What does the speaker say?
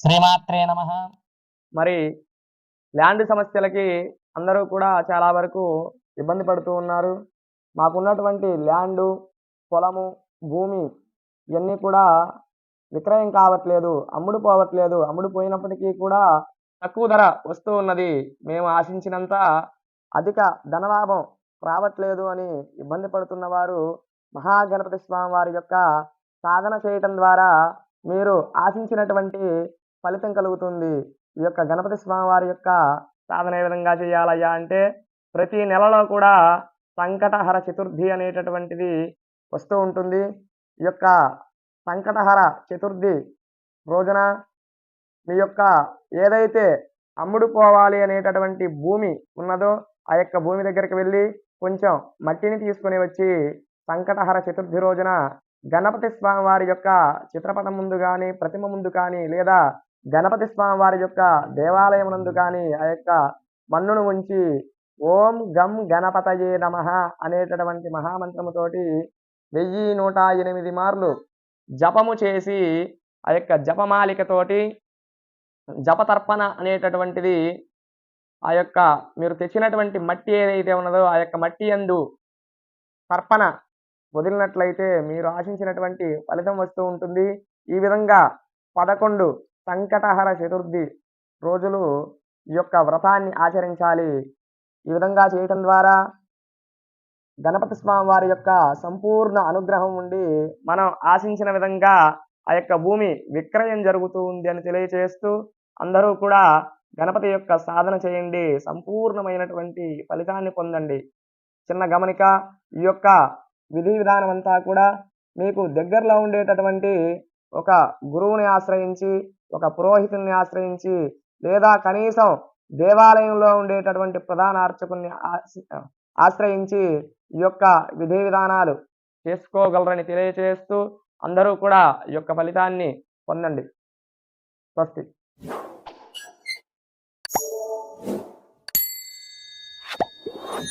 శ్రీమాత్రే నమ. మరి ల్యాండ్ సమస్యలకి అందరూ కూడా చాలా వరకు ఇబ్బంది పడుతూ ఉన్నారు. మాకున్నటువంటి ల్యాండు పొలము భూమి ఇవన్నీ కూడా విక్రయం కావట్లేదు అమ్ముడు పోవట్లేదు. అమ్ముడు పోయినప్పటికీ కూడా తక్కువ ధర వస్తూ ఉన్నది. మేము ఆశించినంత అధిక ధనలాభం రావట్లేదు అని ఇబ్బంది పడుతున్న వారు మహాగణపతి స్వామి వారి యొక్క సాధన చేయటం ద్వారా మీరు ఆశించినటువంటి ఫలితం కలుగుతుంది. ఈ యొక్క గణపతి స్వామి వారి యొక్క సాధన ఏ విధంగా చేయాలయ్యా అంటే ప్రతి నెలలో కూడా సంకటహర చతుర్థి అనేటటువంటిది వస్తూ ఉంటుంది. ఈ యొక్క సంకటహర చతుర్థి రోజున మీ యొక్క ఏదైతే అమ్ముడు పోవాలి అనేటటువంటి భూమి ఉన్నదో ఆ యొక్క భూమి దగ్గరికి వెళ్ళి కొంచెం మట్టిని తీసుకొని వచ్చి సంకటహర చతుర్థి రోజున గణపతి స్వామి వారి యొక్క చిత్రపటం ముందు కానీ ప్రతిమ ముందు కానీ లేదా గణపతి స్వామి వారి యొక్క దేవాలయమునందు కానీ ఆ యొక్క మన్నును ఉంచి ఓం గం గణపతయే నమ అనేటటువంటి మహామంత్రముతోటి వెయ్యి నూట ఎనిమిది మార్లు జపము చేసి ఆ యొక్క జపమాలికతోటి జపతర్పణ అనేటటువంటిది ఆ యొక్క మీరు తెచ్చినటువంటి మట్టి ఏదైతే ఉన్నదో ఆ యొక్క మట్టి అందు తర్పణ వదిలినట్లయితే మీరు ఆశించినటువంటి ఫలితం వస్తూ ఉంటుంది. ఈ విధంగా పదకొండు సంకటహర చతుర్థి. రోజులు ఈ యొక్క వ్రతాన్ని ఆచరించాలి. ఈ విధంగా చేయటం ద్వారా గణపతి స్వామి వారి యొక్క సంపూర్ణ అనుగ్రహం ఉండి మనం ఆశించిన విధంగా ఆ యొక్క భూమి విక్రయం జరుగుతూ ఉంది అని తెలియచేస్తూ అందరూ కూడా గణపతి యొక్క సాధన చేయండి. సంపూర్ణమైనటువంటి ఫలితాన్ని పొందండి. చిన్న గమనిక ఈ యొక్క విధి విధానం అంతా కూడా మీకు దగ్గరలో ఉండేటటువంటి ఒక గురువుని ఆశ్రయించి ఒక పురోహితుల్ని ఆశ్రయించి లేదా కనీసం దేవాలయంలో ఉండేటటువంటి ప్రధాన అర్చకుల్ని ఆశ- ఆశ్రయించి ఈ యొక్క విధి విధానాలు చేసుకోగలరని తెలియచేస్తూ అందరూ కూడా ఈ యొక్క ఫలితాన్ని పొందండి. స్వస్తి.